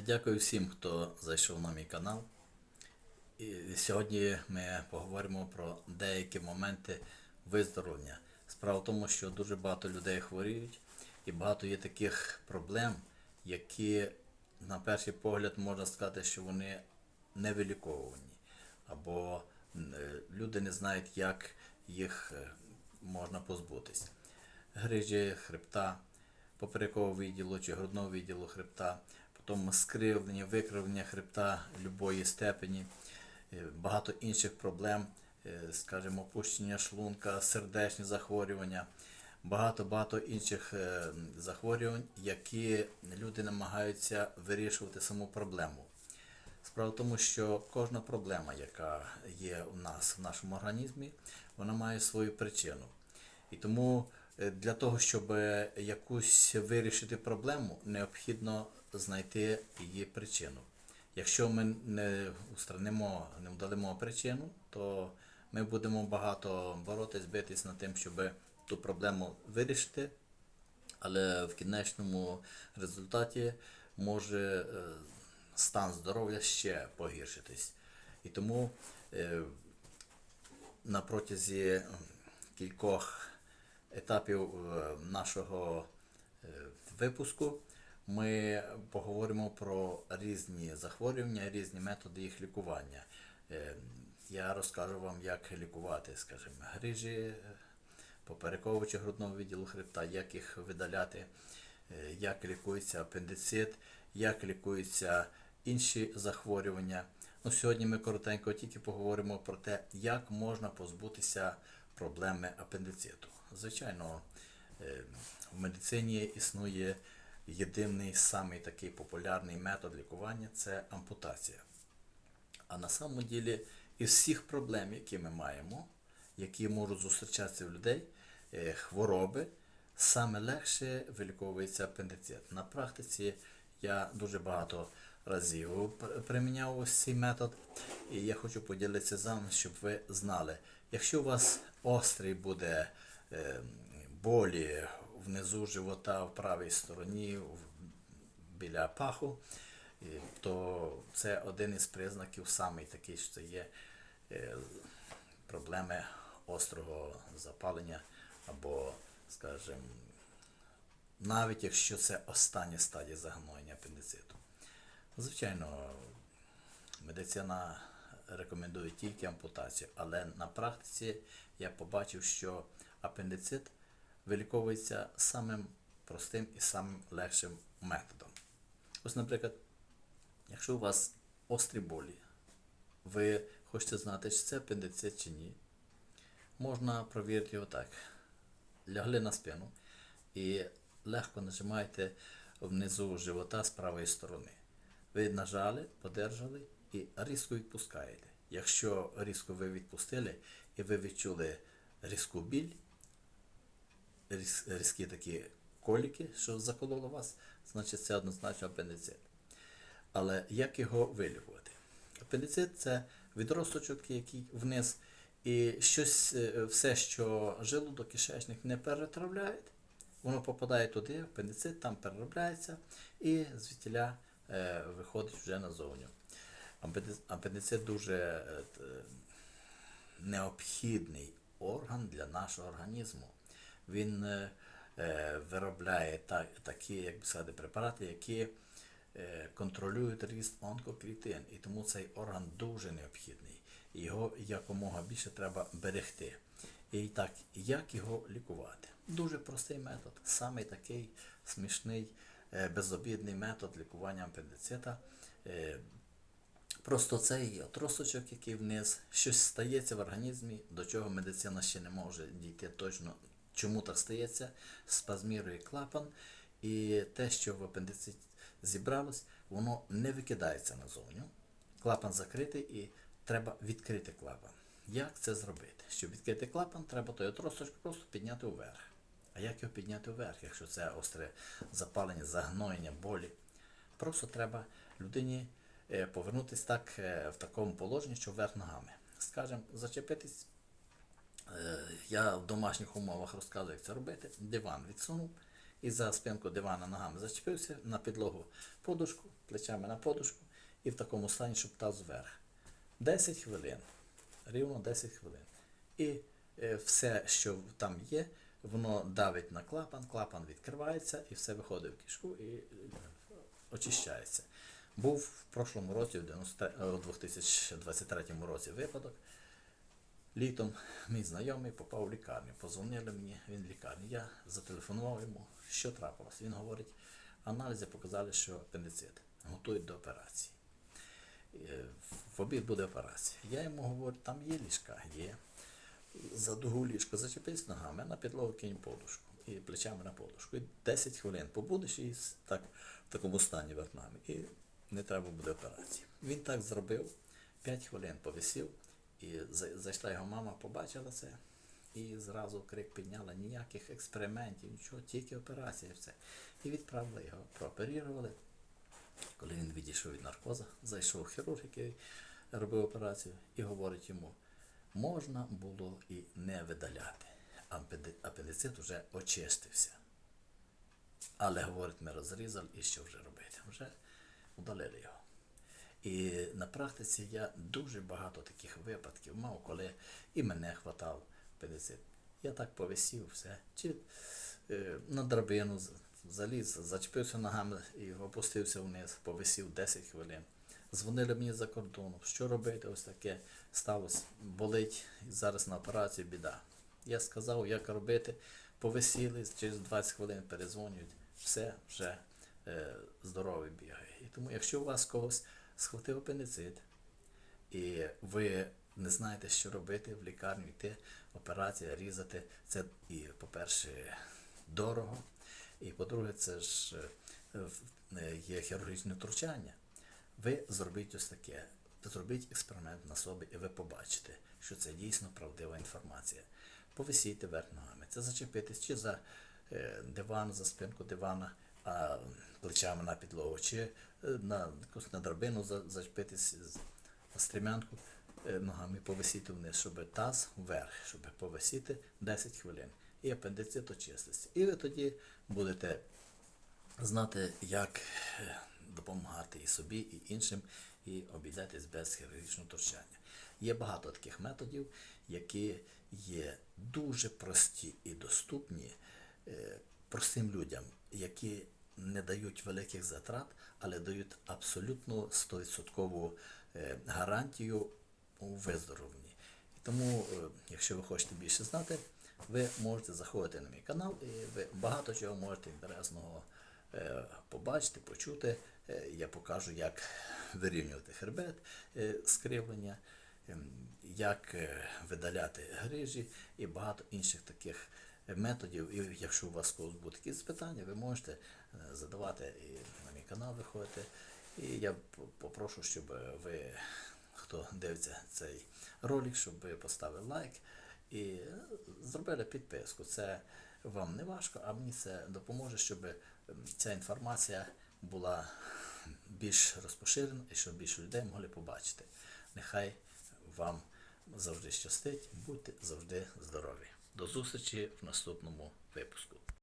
Я дякую всім, хто зайшов на мій канал. І сьогодні ми поговоримо про деякі моменти виздоровлення. Справа в тому, що дуже багато людей хворіють, і багато є таких проблем, які на перший погляд можна сказати, що вони не виліковувані. Або е, люди не знають, як їх е, можна позбутись. Грижі хребта, поперекового відділу чи грудного відділу хребта, потім скривлення, викривлення хребта любої степені, е, багато інших проблем, е, скажімо, опущення шлунка, сердечні захворювання, багато-багато інших е, захворювань, які люди намагаються вирішувати саму проблему. Справа в тому, що кожна проблема, яка є у нас в нашому організмі, вона має свою причину. І тому для того, щоб е, якусь вирішити проблему, необхідно знайти її причину. Якщо ми не устранимо, не вдалимо причину, то ми будемо багато боротись, битись над тим, щоб ту проблему вирішити, але в кінечному результаті може е, стан здоров'я ще погіршитись. І тому е, на протязі кількох етапів е, нашого е, випуску ми поговоримо про різні захворювання, різні методи їх лікування. Е, Я розкажу вам, як лікувати, скажімо, грижі е, грудного відділу хребта, як їх видаляти, як лікується апендицит, як лікуються інші захворювання. Ну, сьогодні ми коротенько тільки поговоримо про те, як можна позбутися проблеми апендициту. Звичайно, е, в медицині існує єдиний самий такий популярний метод лікування це ампутація. А на самом ділі із всіх проблем, які ми маємо, які можуть зустрічатися в людей, е, хвороби, саме легше виліковується апендицит. На практиці я дуже багато разів приміняв ось цей метод, і я хочу поділитися з вами, щоб ви знали, якщо у вас острий буде е, болі внизу живота в правій стороні, біля паху, то це один із признаків, самий такий, що це є е, проблеми острого запалення, або, скажімо, навіть якщо це остання стадія загноєння апендициту. Звичайно, медицина рекомендує тільки ампутацію, але на практиці я побачив, що апендицит виліковується самим простим і самим легшим методом. Ось, наприклад, якщо у вас острі болі, ви хочете знати, чи це апендицит чи ні, можна провірити його так. Лягли на спину і легко нажимаєте внизу живота з правої сторони. Ви нажали, подержали і різко відпускаєте. Якщо різко ви відпустили і ви відчули різку біль, різ- різкі такі коліки, що закололо вас, значить це однозначно апендицит. Але як його вилікувати? Апендицит це відросточок, який вниз, і щось, е, все, що желудок, кишечник не перетравляють, воно попадає туди, апендицит там переробляється і звідтіля е, виходить вже назовню. Апенди- Апендицит дуже е, необхідний орган для нашого організму. Він е, е, виробляє та, такі, як би сказати, препарати, які контролюють ріст онкоклітин. І тому цей орган дуже необхідний. Його якомога більше треба берегти. І так, як його лікувати? Дуже простий метод, самий такий смішний, безобідний метод лікування апендицита. Просто цей отросточок, який вниз, щось стається в організмі, до чого медицина ще не може дійти точно, чому так стається, спазмірує клапан, і те, що в апендициті зібралось, воно не викидається назовню. Клапан закритий і треба відкрити клапан. Як це зробити? Щоб відкрити клапан, треба той отросточок просто підняти вверх. А як його підняти вверх, якщо це остре запалення, загноєння, болі? Просто треба людині повернутися так е, в такому положенні, що вверх ногами. Скажем, зачепитись. е, Я в домашніх умовах розказую, як це робити. Диван відсунув, і за спинку дивана ногами зачепився на підлогу подушку, плечами на подушку, і в такому стані, щоб таз вверх. 10 хвилин. Рівно 10 хвилин. І е, все, що там є, воно давить на клапан, клапан відкривається і все виходить в кишку і е, очищається. Був в прошлому році, в 90 е, у 2023 році випадок. Літом мій знайомий попав в лікарню. Позвонили мені, він в лікарні. Я зателефонував йому, що трапилось. Він говорить, аналізи показали, що апендицит. Готують до операції. Е, В обід буде операція. Я йому говорю, там є ліжка, є. За дугу ліжко зачепись ногами, на підлогу кинь подушку і плечами на подушку. І 10 хвилин побудеш і так, в такому стані верх ногами. І не треба буде операції. Він так зробив, 5 хвилин повисів, і зайшла його мама, побачила це. І зразу крик підняла, ніяких експериментів, нічого, тільки операція все. І відправили його, прооперували. Коли він відійшов від наркоза, зайшов хірург, який робив операцію, і говорить йому, можна було і не видаляти. Апенди- Апендицит вже очистився. Але, говорить, ми розрізали і що вже робити? Вже удалили його. І на практиці я дуже багато таких випадків мав, коли і мене хватав апендицит. Я так повисів все. Чи е, на драбину заліз, зачепився ногами і опустився вниз, повисів 10 хвилин. Дзвонили мені за кордону, що робити, ось таке сталося, болить, зараз на операцію біда. Я сказав, як робити, повисіли, через 20 хвилин перезвонюють, все вже е, здоровий бігає. І тому, якщо у вас когось схватив апендицит, і ви не знаєте, що робити в лікарню, йти, операція, різати, це і, по-перше, дорого, і по-друге, це ж е, е, є хірургічне втручання. Ви зробіть ось таке, зробіть експеримент на собі, і ви побачите, що це дійсно правдива інформація. Повисійте верх ногами. Це зачепитись чи за е, диван, за спинку дивана, а плечами на підлогу, чи е, на, якусь на драбину за- зачепитись на стрімянку е, ногами повисіти вниз, щоб таз вверх, щоб повисіти 10 хвилин. І апендицит очиститься. І ви тоді будете знати, як е, допомагати і собі, і іншим, і обійдетесь без хірургічного втручання. Є багато таких методів, які є дуже прості і доступні простим людям, які не дають великих затрат, але дають абсолютно 100% е, гарантію у виздоровленні. Тому, е, якщо ви хочете більше знати, ви можете заходити на мій канал і ви багато чого можете інтересного е, побачити, почути. Я покажу, як вирівнювати хребет, скривлення, ем, як видаляти грижі і багато інших таких методів. І якщо у вас когось будуть якісь питання, ви можете е, задавати і на мій канал виходити. І я попрошу, щоб ви, хто дивиться цей ролик, щоб ви поставили лайк і зробили підписку. Це вам не важко, а мені це допоможе, щоб ця інформація була більш розпоширена і щоб більше людей могли побачити. Нехай вам завжди щастить, будьте завжди здорові. До зустрічі в наступному випуску.